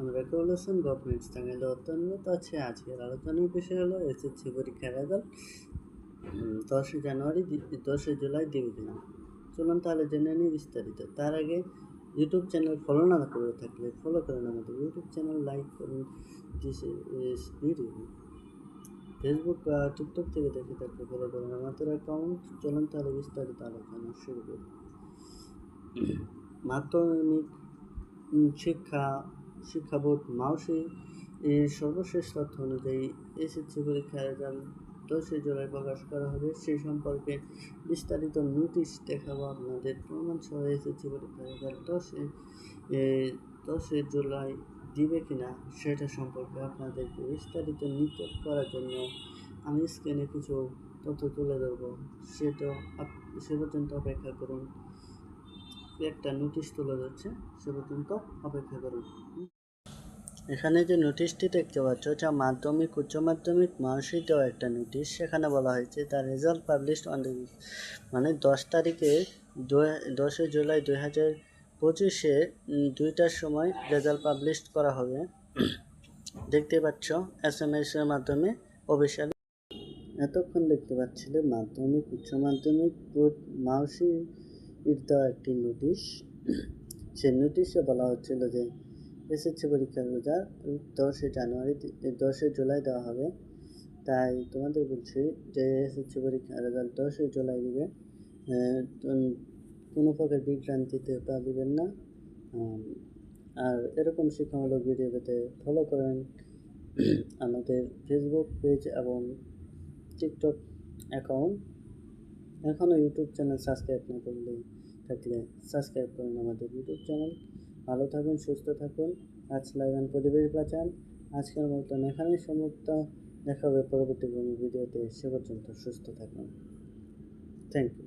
আমরা regulation government চ্যানেলে অত্যন্ত আছে, আজকের আলোচনার বিষয় হলো এসএসসি পরীক্ষার রেজাল্ট দশই জানুয়ারি দশই জুলাই কিনা চলুন তাহলে জেনে নিই বিস্তারিত। তার আগে ইউটিউব চ্যানেল ফলো না করে থাকলে ফলো করেন আমাদের ইউটিউব চ্যানেল লাইক করুন ভিডিও। ফেসবুক বা টিকটক থেকে দেখে থাকলে ফলো করুন আমাদের অ্যাকাউন্ট চলুন তাহলে বিস্তারিত আলোচনা শুরু করি। মাধ্যমিক শিক্ষা শিক্ষা বোর্ড মাউসি এর সর্বশেষ তথ্য অনুযায়ী এসএসসি পরীক্ষার রেজাল্ট দশই জুলাই প্রকাশ করা হবে। সেই সম্পর্কে বিস্তারিত নোটিশ দেখাবো আপনাদের। প্রমাণ সহ এসএসসি পরীক্ষার রেজাল্ট দশে দশই জুলাই দিবে কিনা সেটা সম্পর্কে আপনাদেরকে বিস্তারিত নিকট করার জন্য আমি স্ক্রিনে কিছু তথ্য তুলে ধরবো। সেটা সে পর্যন্ত অপেক্ষা করুন। একটা নোটিশ তুলে ধরছে সে পর্যন্ত অপেক্ষা করুন। এখানে যে নোটিশটি দেখতে পাচ্ছ যা মাধ্যমিক, উচ্চ মাধ্যমিক মার্কশিট দেওয়া একটা নোটিশ সেখানে বলা হয়েছে তার রেজাল্ট পাবলিশড অন মানে দশ তারিখে দশই জুলাই দুই হাজার পঁচিশে দুইটার সময় রেজাল্ট পাবলিশ করা হবে। দেখতে পাচ্ছ এস এম এস এর মাধ্যমে অফিসিয়ালি এতক্ষণ দেখতে পাচ্ছিলে মাধ্যমিক, উচ্চ মাধ্যমিক মাউসি এর দেওয়া একটি নোটিশ, সেই নোটিশে বলা হচ্ছিল যে এসএসসি পরীক্ষার রেজাল্ট দশই জানুয়ারি দি- দশই জুলাই দেওয়া হবে। তাই তোমাদের বলছি যে এসএসসি পরীক্ষার রেজাল্ট দশই জুলাই দিবে। কোনো প্রকার বিভ্রান্তিতে পা দিবেন না। আর এরকম শিক্ষামূলক ভিডিও পেতে ফলো করেন আমাদের ফেসবুক পেজ এবং টিকটক অ্যাকাউন্ট এখনও ইউটিউব চ্যানেল সাবস্ক্রাইব না করলে থাকলে সাবস্ক্রাইব করুন আমাদের ইউটিউব চ্যানেল ভালো থাকুন, সুস্থ থাকুন। আজ লাগান পরিবেশ বাঁচান। আজকের মতন এখানেই সমাপ্ত। দেখা হবে পরবর্তী কোনো ভিডিওতে। সে পর্যন্ত সুস্থ থাকুন। Thank you